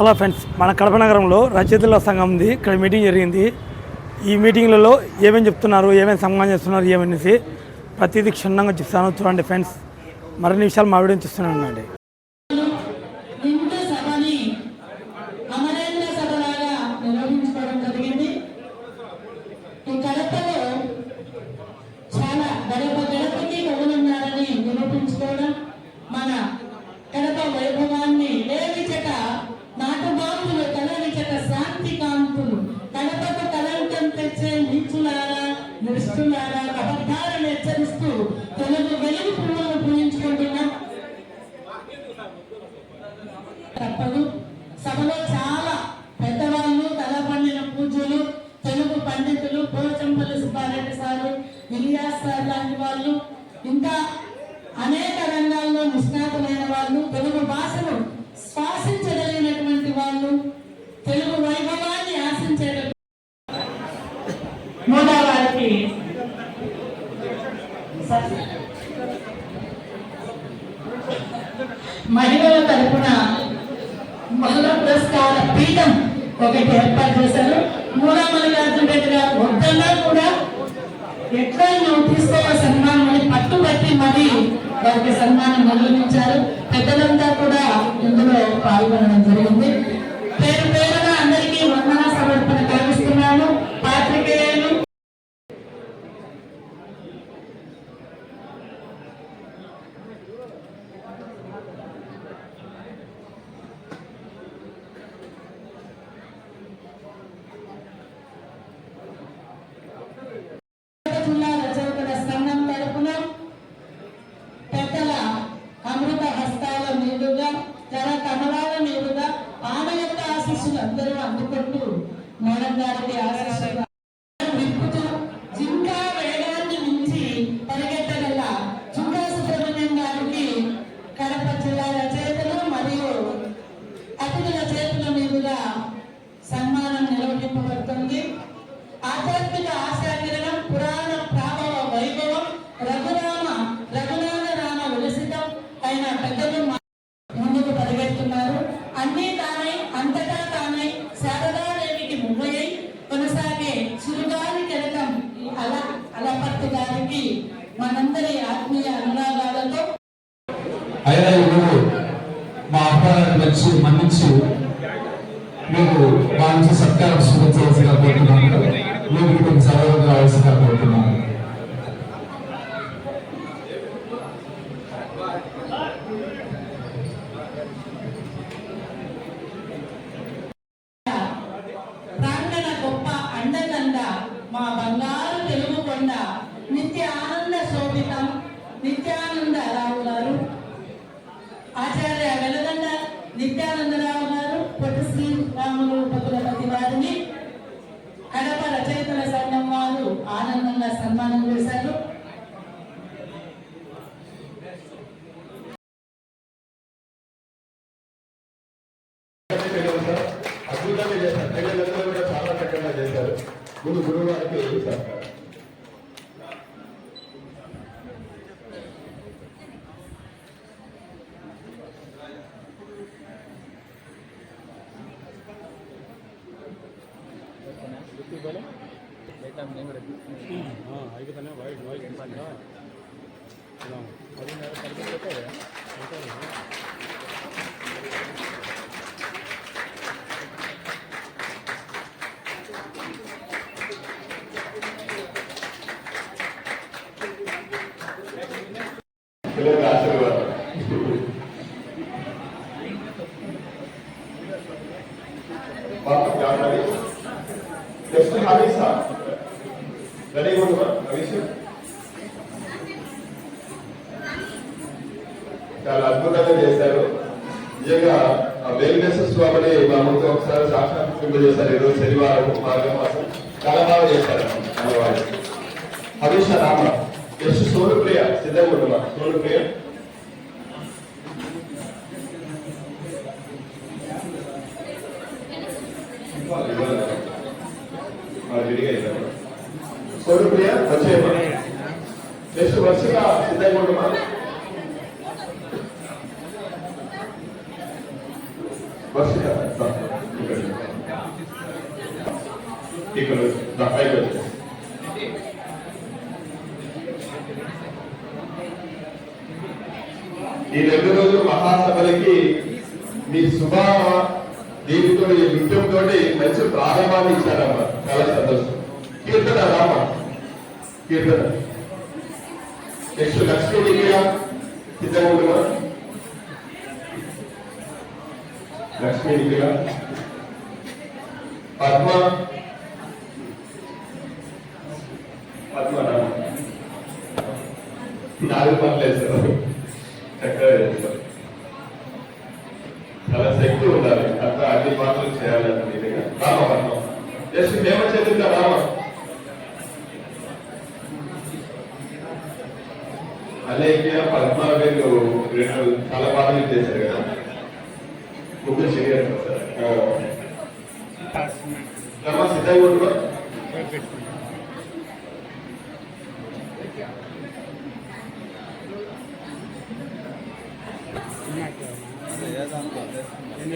Hello friends మన కడప నగరంలో రచయితల సంఘం ఉంది. ఇక్కడ మీటింగ్ జరిగింది. ఈ మీటింగ్లలో ఏమేమి చెప్తున్నారు ఏమేమి సంఘం చేస్తున్నారు ఏమనేసి ప్రతిదీ క్షుణ్ణంగా చెప్తాను చూడండి ఫ్రెండ్స్ మరిన్ని విషయాలు మా వీడియో చూస్తున్నాను అండి তেলেগু వారికి సన్మానం నిర్వహించారు పెద్దలంతా కూడా ఇందులో పాల్గొనడం జరిగింది. ஆசையா இருக்கிறதா டைம் டைம் எடுக்கும் அதுக்கு தானே చాలా అద్భుతంగా చేశారు. నిజంగా ఆ వెల్నెస్ స్వామిని మా ముందు ఒకసారి సాక్షాత్ చేశారు. ఈరోజు శనివారం మార్గం మార్గమాసం చాలా బాగా చేశారు. అన్నవాళ్ళు హరీష రామ ఎస్ సోనుప్రియ సిద్ధంగా సోనుప్రియ సోనుప్రియ వచ్చే నెక్స్ట్ వరుసగా సిద్ధంగా ఈ రెండు రోజులు మహాసభలకి మీ శుభ దీనితో ఈ నృత్యంతో మంచి ప్రారంభాన్ని ఇచ్చారమ్మ. చాలా సంతోషం. కీర్తన రామ. కీర్తన. నెక్స్ట్ లక్ష్మీ దివ్య సిద్ధంగా ఉంటున్నా లక్ష్మీ దివ్య పద్మ. పద్మ రామ. నాలుగు పనులు వేస్తారు చక్కగా చేస్తారు చాలా శక్తి ఉండాలి అట్లా అన్ని పనులు చేయాలంటే నిజంగా రామ పద్మ జస్ట్ మేము చేతుల్లో రావాలి అలాగే పద్మ రెండు చాలా బాధలు చేశారు కదా. ముగ్గురు శరీరం రమ సిద్ధంగా ఉంటున్నా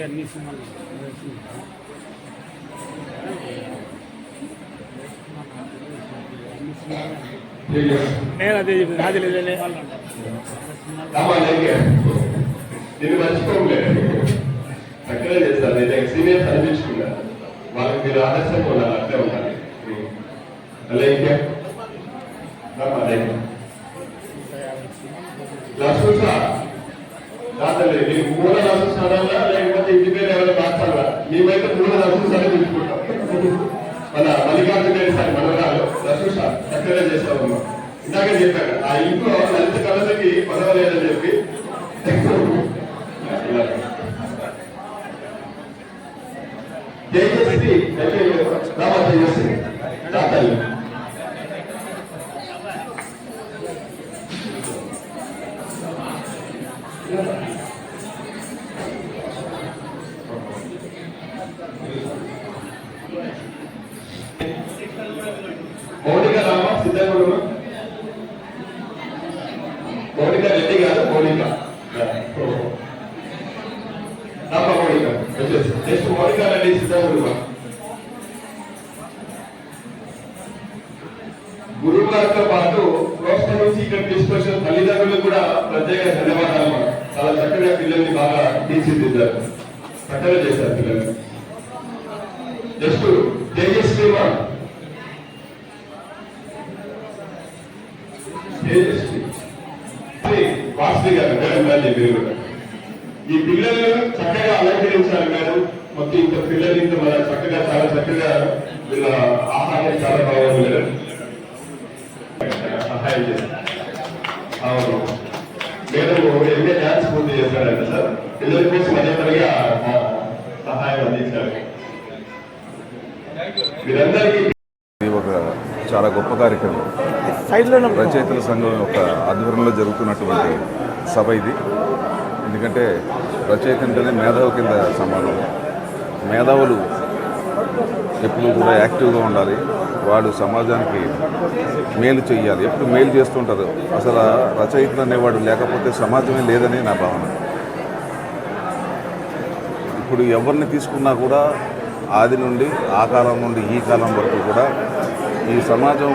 అన్ని సినిమాలు నేను అదే చెప్పింది నాది లేదే నేను మర్చిపోలే చక్కగా చేస్తారు నిజంగా సీనియర్స్ అనిపించుకున్నా. వాళ్ళకి మీరు ఆదర్శంగా ఉండాలి అట్లే ఉండాలి. అలాగే రామాలయ్య లక్ష్మణ రాతలే నీకు మూల లక్ష్మణాలా లేకపోతే ఇంటి పేరు ఎవరైనా మార్చాలా? మేమైతే మూల లక్ష్మణాలు తీసుకుంటాం మన మల్లికార్జున రెడ్డి సార్ మనవరాలు. లక్ష్మణ చక్కగా చేస్తామమ్మా ఇందాక చెప్పాక ఆ ఇంట్లో లలిత కళలకి పదవలేదని చెప్పి తేజస్వి రామ తేజస్వి మౌలిక రెడ్డి కాదు మౌలిక నమ్మ మౌలిక నెక్స్ట్ మౌలిక రెడ్డి సిద్ధంగా గురువు పాటు ప్రోత్సాహం నుంచి ఇక్కడ తీసుకొచ్చిన తల్లిదండ్రులకు కూడా ప్రత్యేక ధన్యవాదాలు అన్నమాట. చాలా చక్కగా పిల్లల్ని బాగా తీర్చిదిద్దారు. చక్కగా చేశారు పిల్లల్ని. జస్ట్ తేజస్వి మా తేజస్వి శ్రీ వాసువి గారు మేడం గారు మీరు కూడా ఈ పిల్లలు చక్కగా అలంకరించారు మేడం మొత్తం ఇంత పిల్లలు ఇంత మన చక్కగా చాలా చక్కగా వీళ్ళ ఆహారం చాలా బాగుంది. సహాయం చేశారు. అవును. మేడం ఎంఏ డాన్స్ పూర్తి చేశారంట సార్. పిల్లల కోసం సహాయం అందించారు. మీరందరికీ ఒక చాలా గొప్ప కార్యక్రమం. రచయితల సంఘం యొక్క ఆధ్వర్యంలో జరుగుతున్నటువంటి సభ ఇది. ఎందుకంటే రచయిత అంటేనే మేధావు కింద సమానం. మేధావులు ఎప్పుడు కూడా యాక్టివ్గా ఉండాలి. వాడు సమాజానికి మేలు చేయాలి ఎప్పుడు మేలు చేస్తుంటారు. అసలు రచయితలు అనేవాడు లేకపోతే సమాజమే లేదని నా భావన. ఇప్పుడు ఎవరిని తీసుకున్నా కూడా ఆది నుండి ఆ కాలం నుండి ఈ కాలం వరకు కూడా ఈ సమాజం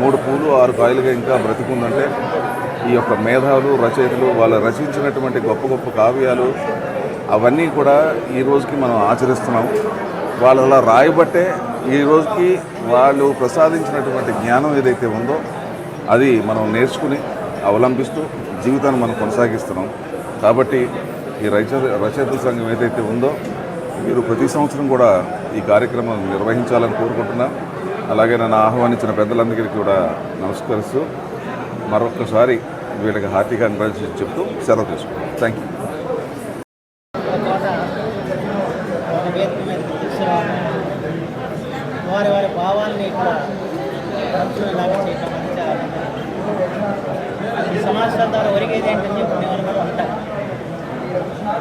మూడు పూలు ఆరు కాయలుగా ఇంకా బ్రతికుందంటే ఈ యొక్క మేధావులు రచయితలు వాళ్ళు రచించినటువంటి గొప్ప గొప్ప కావ్యాలు అవన్నీ కూడా ఈ రోజుకి మనం ఆచరిస్తున్నాం వాళ్ళు అలా రాయబట్టే ఈ రోజుకి వాళ్ళు ప్రసాదించినటువంటి జ్ఞానం ఏదైతే ఉందో అది మనం నేర్చుకుని అవలంబిస్తూ జీవితాన్ని మనం కొనసాగిస్తున్నాం. కాబట్టి ఈ రచ రచయితల సంఘం ఏదైతే ఉందో మీరు ప్రతి సంవత్సరం కూడా ఈ కార్యక్రమం నిర్వహించాలని కోరుకుంటున్నా. అలాగే నన్ను ఆహ్వానించిన పెద్దలందరికీ కూడా నమస్కరిస్తూ మరొక్కసారి వీళ్ళకి హార్టీ కంగ్రాచులేషన్ చెప్తూ సెలవు తీసుకుంటాం థ్యాంక్ యూ ఒక వేదిక మీద తీసుకురావడం వారి వారి భావాల్ని ఇక్కడ పంచుకునేలాగా చేయటం అనేది చాలా ఆనందం. ద్వారా ఒరిగేది ఏంటని చెప్పి మేము కూడా ఉంటారు.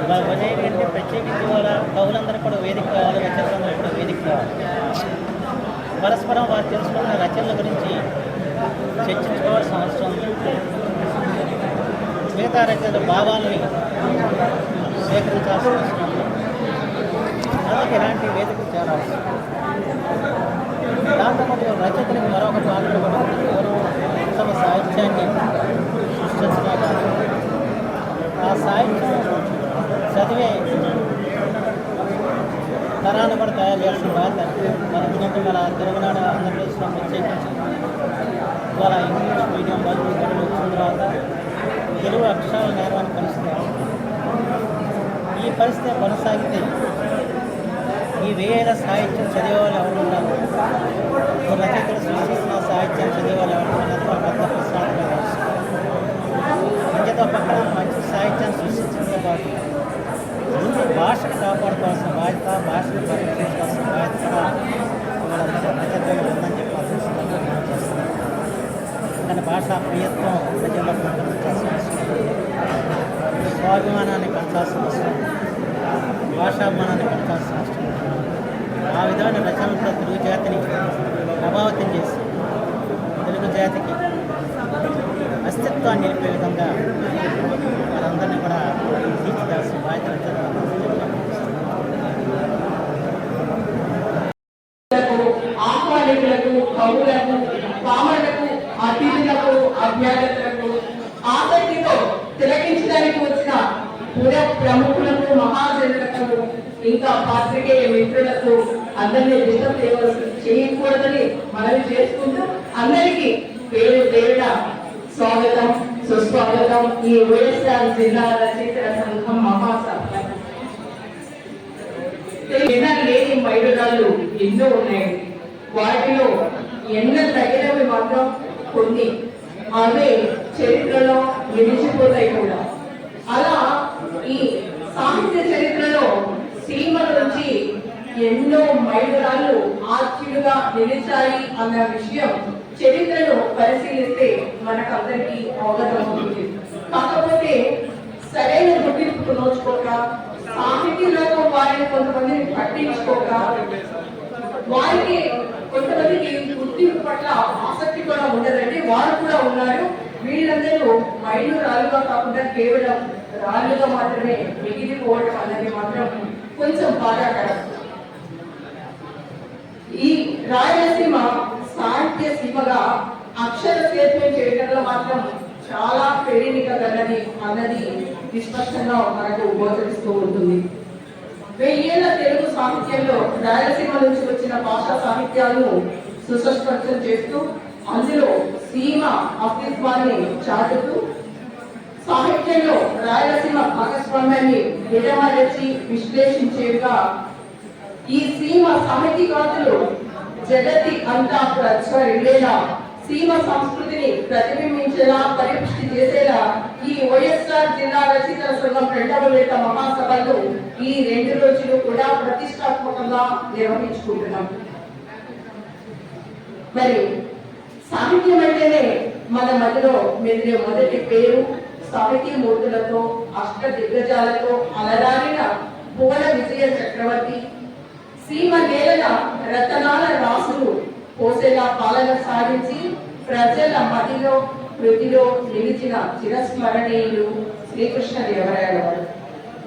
ఇవాళ ఒరిగేది ఏంటి ప్రత్యేకించి వాళ్ళ కవులందరూ కూడా వేదిక కావాలి రచయితలందరూ కూడా వేదిక కావాలి. పరస్పరం వారు తెలుసుకున్న రచనల గురించి చర్చించుకోవాల్సిన అవసరం ఉంది. మిగతా రచనల భావాలని స్వీకరించాల్సిన అవసరం ఉంది. అందుకే ఇలాంటి వేదికలు చాలా అవసరం. దాంతోపాటు రచయితలకు మరొక పాత్ర కూడా ఎవరు తమ సాహిత్యాన్ని సృష్టించగా ఆ సాహిత్యం చదివే. తరాన్ని కూడా తయారు చేసిన బాధ్యత. మన ఎందుకంటే మన తెలుగునాడు ఆంధ్రప్రదేశ్లో ప్రత్యేకించి ఇవాళ ఇంగ్లీష్ మీడియం బదులు తెలుగు వచ్చిన తర్వాత తెలుగు అక్షరాల నేర్వని పరిస్థితి. ఈ పరిస్థితి కొనసాగితే ఈ వేల సాహిత్యం చదివే వాళ్ళు ఎవరు ఉన్నారు? రచయితలు సృష్టిస్తున్న సాహిత్యం చదివే వాళ్ళు ఎవరు ఉన్నారు? అంచేతో మంచి సాహిత్యాన్ని సృష్టించడంతో పాటు ముందు భాషను కాపాడుకోవాల్సిన బాధ్యత భాషను పరిరక్షించాల్సిన బాధ్యత కూడా ఇవాళ రచయితలు ఉందని చెప్పి సందర్భంగా మనం కానీ భాషా ప్రియత్వం ప్రజల్లో పెంచాల్సిన అవసరం స్వాభిమానాన్ని పెంచాల్సిన అవసరం భాషాభిమానాన్ని పెంచాల్సిన అవసరం ఆ విధమైన రచనలతో తెలుగు జాతిని ప్రభావితం చేసి తెలుగు జాతికి ప్రభుత్వాన్ని నిలిపే విధంగా వారందరినీ కూడా తీర్చిదాల్సిన బాధ్యత ఆహ్వానికులకు కవులకు అతిథులకు అభ్యర్థులకు ఆసక్తితో తిలకించడానికి వచ్చిన పుర ప్రముఖులకు మహాజనులకు ఇంకా పాత్రికేయ మిత్రులకు అందరినీ డిస్టర్బ్ చేయవలసి చేయకూడదని మనవి చేసుకుంటూ అందరికీ పేరు పేరున స్వాగతం. సుస్వాగతం. ఈ వైఎస్ఆర్ జిల్లా రచయితల సంఘం మహాసభ. లేని మైలురాళ్ళు ఎన్నో ఉన్నాయండి వాటిలో ఎన్న తగినవి మాత్రం కొన్ని. అవే చరిత్రలో నిలిచిపోతాయి కూడా. అలా ఈ సాహిత్య చరిత్రలో సీమల నుంచి ఎన్నో మైలురాళ్ళు ఆర్చిలుగా నిలిచాయి అన్న విషయం చరిత్రను పరిశీలిస్తే మనకందరికీ అవగతం అవుతుంది కాకపోతే సరైన గుర్తింపు నోచుకోక సాహిత్యంలో వారిని కొంతమందిని పట్టించుకోక వారికి కొంతమందికి గుర్తింపు పట్ల ఆసక్తి కూడా ఉండదండి. వారు కూడా ఉన్నారు. వీళ్ళందరూ మైలు రాళ్ళుగా కాకుండా కేవలం రాళ్ళుగా మాత్రమే మిగిలిపోవడం అన్నది మాత్రం కొంచెం బాధాకరం. ఈ రాయలసీమ సాహిత్య సీమగా అక్షర స్టేట్మెంట్ చేయడంలో మాత్రం చాలా పెరిగిక గన్నది అన్నది విస్పష్టంగా మనకు గోచరిస్తూ ఉంటుంది. వెయ్యేళ్ళ తెలుగు సాహిత్యంలో రాయలసీమ నుంచి వచ్చిన భాషా సాహిత్యాలను సుస్పష్టం చేస్తూ అందులో సీమ అస్తిత్వాన్ని చాటుతూ సాహిత్యంలో రాయలసీమ భాగస్వామ్యాన్ని విడమరచి విశ్లేషించేవిగా ఈ సీమ సాహితీకారులు జగతి అంతా ప్రజ్వరిల్లేలా సీమ సంస్కృతిని ప్రతిబింబించేలా పరిపుష్టి చేసేలా ఈ వైఎస్ఆర్ జిల్లా రచయితల సంఘం రెండవ విడత మహాసభలు ఈ రెండు రోజులు కూడా ప్రతిష్టాత్మకంగా నిర్వహించుకుంటున్నాం. మరి సాహిత్యం అంటేనే మన మధ్యలో మెదిలే మొదటి పేరు సాహితీ మూర్తులతో అష్ట దిగ్గజాలతో అలరారిన భువన విజయ చక్రవర్తి సీమ నేలన రతనాల రాసులు పోసేలా పాలన సాగించి ప్రజల మదిలో కృతిలో నిలిచిన చిరస్మరణీయులు శ్రీకృష్ణ దేవరాయల వారు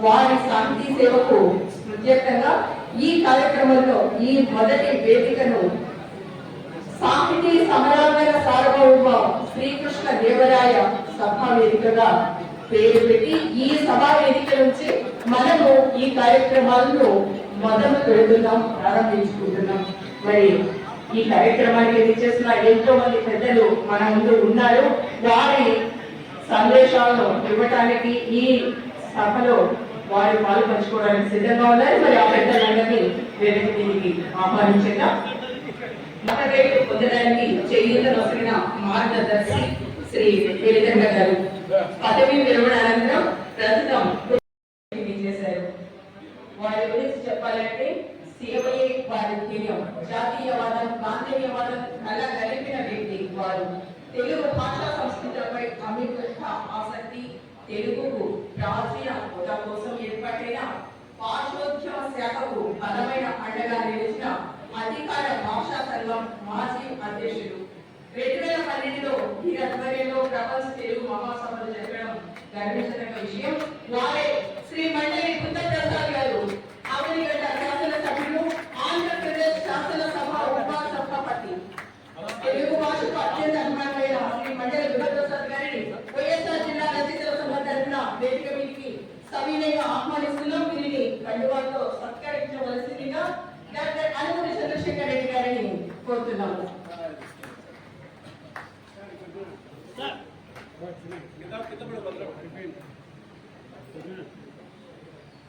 వారి శాంతి సేవకు ప్రత్యేకంగా ఈ కార్యక్రమంలో ఈ మొదటి వేదికను సాహితీ సమరాంగణ సార్వభౌమ శ్రీకృష్ణ దేవరాయ సభా వేదికగా పేరు పెట్టి ఈ సభా వేదిక నుంచి మనము ఈ కార్యక్రమాలను మొదలు పెడుతున్నాం ప్రారంభించుకుంటున్నాం. మరి ఈ కార్యక్రమానికి విచ్చేసిన ఎంతో మంది పెద్దలు మన ముందు ఉన్నారు. వారి సందేశాలను ఇవ్వటానికి ఈ సభలో వారు పాలు పంచుకోవడానికి సిద్ధంగా ఉన్నారు. మరి ఆ పెద్దలందరినీ వేదిక దీనికి ఆహ్వానించగా మతవేలు పొందడానికి చేయూత నొసగిన మార్గదర్శి శ్రీ వెలిగండ గారు. పదవి విరమణ అనంతరం ప్రస్తుతం చేశారు వారి గురించి చెప్పాలంటే సేవయే వారి ధ్యేయం జాతీయవాదం ప్రాంతీయవాదం అలా కలిపిన వ్యక్తి వారు. తెలుగు భాషా సంస్కృతిపై అమిత ఆసక్తి తెలుగుకు ప్రాచీన హోదా కోసం ఏర్పాటైన భాషోద్యమ శాఖకు బలమైన అండగా నిలిచిన అధికార భాషా సంఘం మాజీ అధ్యక్షుడు. రెండు వేల పన్నెండులో ఈ ఆధ్వర్యంలో ప్రపంచ తెలుగు మహాసభలు జరగడం గర్వించదగ్గ విషయం. వారే శ్రీ మండలి బుద్ధ ప్రసాద్ గారు అవనిగడ్డ శాసన సవినయంగా ఆహ్వానిస్తున్నాం వీరిని కండువాతో సత్కరించవలసిందిగా డాక్టర్ అనుమతి చంద్రశేఖర్ రెడ్డి గారిని కోరుతున్నాము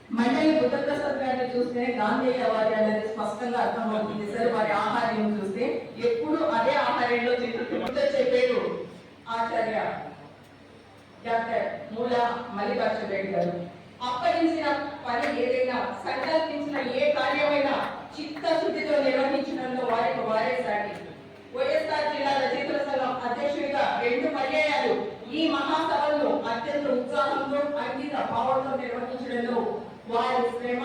మండలి బుద్ధప్రసాద్ గారిని చూస్తే గాంధేయ వారి అనేది స్పష్టంగా అర్థమవుతుంది సార్ వారి ఆహార్యం చూస్తే ఎప్పుడు అదే ఆహార్యంలో చెప్పే పేరు ఆచార్య డాక్టర్ మూల మల్లికార్జున రెడ్డి గారు అప్పగించిన పని ఏదైనా సంకల్పించిన ఏ కార్యమైనా చిత్తశుద్ధితో నిర్వహించడంలో వారికి వారే సాటి వైఎస్ఆర్ జిల్లా రచయితల సంఘం అధ్యక్షుడిగా రెండు పర్యాయాలు ఈ మహాసభలను అత్యంత ఉత్సాహంతో అంకిత భావంతో నిర్వహించడంలో వారి శ్రమ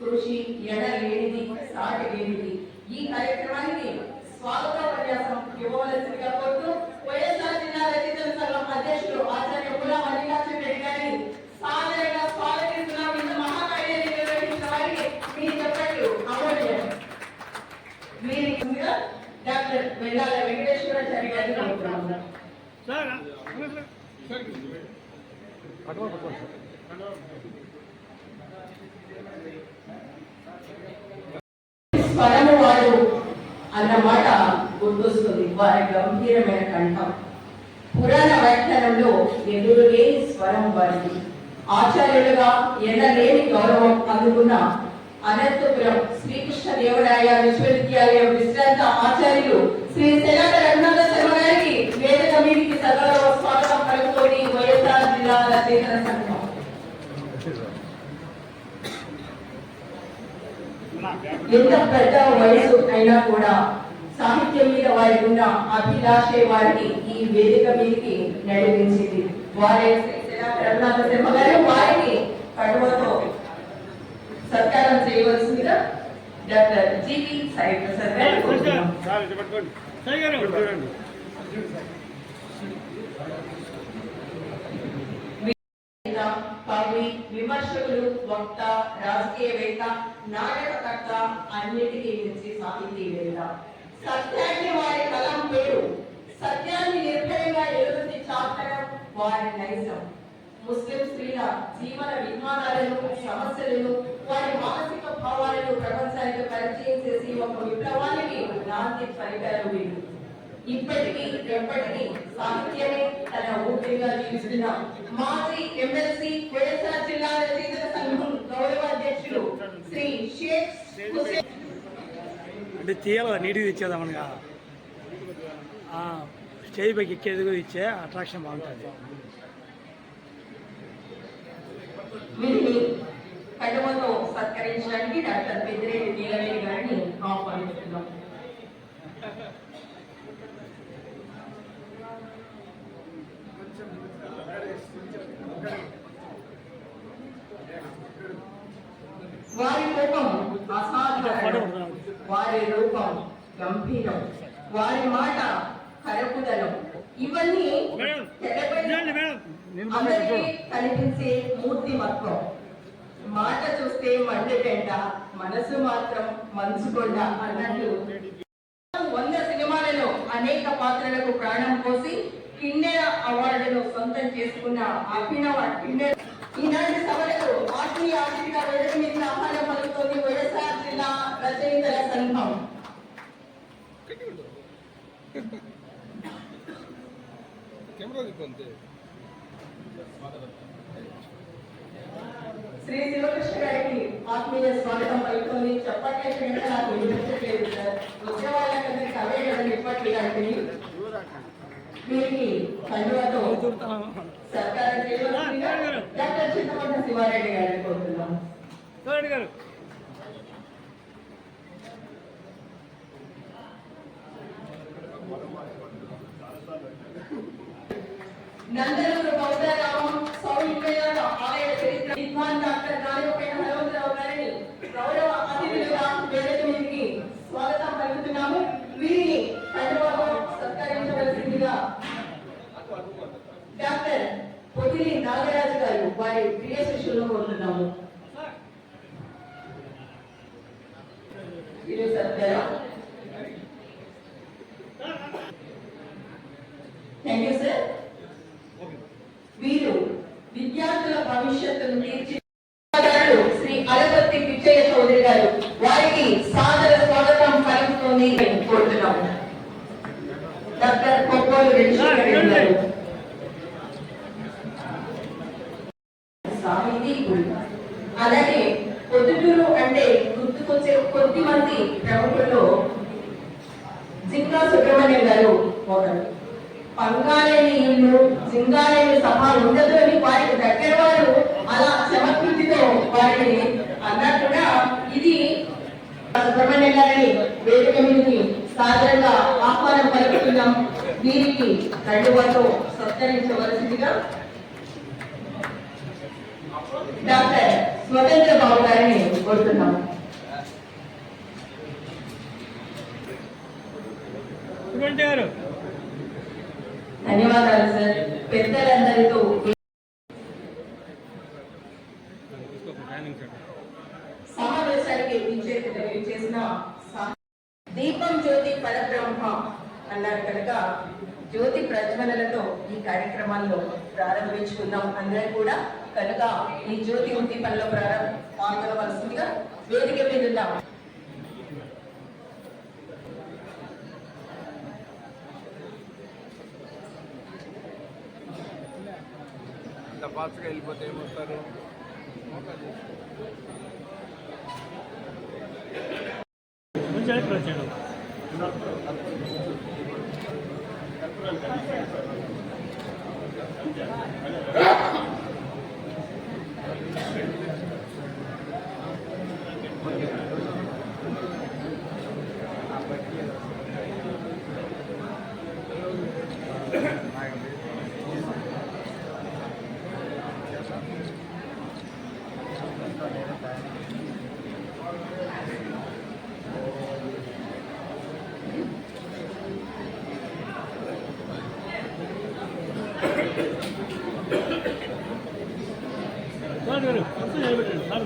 కృషి ఎడలేనిది సాటి లేనిది ఈ కార్యక్రమానికి స్వాగత ఉపన్యాసం ఇవ్వవలసిందిగా కోరుతూ వైఎస్ఆర్ జిల్లా రచయితల సంఘం అధ్యక్షుడు ఆచార్య ములా డాక్టర్ వెల్లాల వెంకటేశ్వరాచారి గారిని కోరుతున్నాము స్వరము వారు అన్న మాట గుర్తొస్తుంది. వారి గంభీరమైన కంఠం. పురాణ వ్యాఖ్యానంలో ఎదురు లేని స్వరం వారిది. ఆచార్యులుగా ఎనలేని గౌరవం అందుకున్న అనంతపురం శ్రీకృష్ణ దేవరాయ విశ్వవిద్యాలయం విశ్రాంత ఆచార్యులు శ్రీ శనాథ రఘునాథ శర్మ గారికి వేదిక మీదికి సగౌరవ స్వాగతం పలుకుతోని వైఎస్ఆర్ జిల్లా రచయితల సంఘం. ఎంత పెద్ద వయసు అయినా కూడా సాహిత్యం మీద వారికి ఉన్న అభిలాషే వారిని ఈ వేదిక మీదకి నడిపించింది. వారి శ్రీ శిలా రఘునాథ శర్మ గారు వారిని కడువతో సత్కారం డాక్టర్ జివి సాయి ప్రసాద్ గారు కవి విమర్శకులు వక్త రాజకీయవేత్త నాటకకర్త అన్నిటికీ మించి సాహితీవేత్త సత్యాన్ని వారి కలం పేరు సత్యాన్ని నిర్భయంగా ఎదురుతి చాటడం వారి నైజం. ముస్లిం స్త్రీల జీవన విధానాలను సమస్యలను వారి మానసిక భావాలను ప్రపంచానికి పరిచయం చేసి ఒక విప్లవానికి నాంది ఫలితాలు వీరు ఇప్పటికీ ఎప్పటికీ సాహిత్యమే తన ఊపిరిగా జీవిస్తున్న మాజీ ఎమ్మెల్సీ వైఎస్ఆర్ జిల్లా రచయితల సంఘం గౌరవ అధ్యక్షులు శ్రీ షేక్ హుసేన్ అంటే తీయాలి నీటికి తెచ్చేదామనిగా చేయి పైకి ఎక్కేది ఇచ్చే అట్రాక్షన్ బాగుంటుంది. వీరిని కడుమతో సత్కరించడానికి డాక్టర్ పెద్దిరెడ్డి నీలవేణి గారిని ఆహ్వానిస్తున్నాం. వారి రూపం అసాధారణం. వారి రూపం గంభీరం. వారి మాట కరకుదలం ఇవన్నీ అందరికీ కనిపించే మూర్తిమత్వం మాట చూస్తే మండుటెంట మనసు మాత్రం మంచుకొండ అన్నట్టు వంద సినిమాలలో అనేక పాత్రలకు ప్రాణం పోసి కిన్నెర అవార్డును సొంతం చేసుకున్న అభినవ కిన్నెర ఈనాటి సభలకు ఆత్మీయ అతిథిగా మీద ఆహ్వానం పలుకుతోంది వైఎస్ఆర్ జిల్లా రచయితల సంఘం. శ్రీ శివకృష్ణ గారికి ఆత్మీయ స్వాగతం పలుకుతుంది. చెప్పట్లే కనుక నాకు లేదు సార్. వచ్చే వాళ్ళకందరికి అవే కదండి ఇప్పటి లాంటివి వీరికి కండువాతో సర్కారం చేయవలసిందిగా డాక్టర్ చింతపండ శివారెడ్డి గారిని కోరుతున్నాం. గారు. భవిష్యత్తును తీర్చి శ్రీ అలపత్తి విజయ చౌదరి గారు వారికి సాదర స్వాగతం కలుగుతుంది కోరుతున్నాం డాక్టర్ కొప్పోలు అలాగే పొద్దుటూరు అంటే గుర్తుకొచ్చే కొద్ది మంది ప్రముఖుల్లో జింకా సుబ్రహ్మణ్యం గారు ఒకరు పంగాలేని ఇల్లు జింగాలేని సభ ఉండదు. వీరికి రెండు వారు సత్కరించవలసిందిగా డాక్టర్ స్వతంత్ర బాబు గారిని కోరుతున్నాం. గారు ధన్యవాదాలు సార్. పెద్దలందరితో ప్రారంభించుకుందాం అందరం కూడా కనుక ఈ జ్యోతి ఉద్దీపనలో ప్రారంభ పాల్గొనవలసిందిగా వేదిక మీద ఫాస్ట్గా వెళ్ళిపోతే ఏమొస్తారు? Yeah. సార్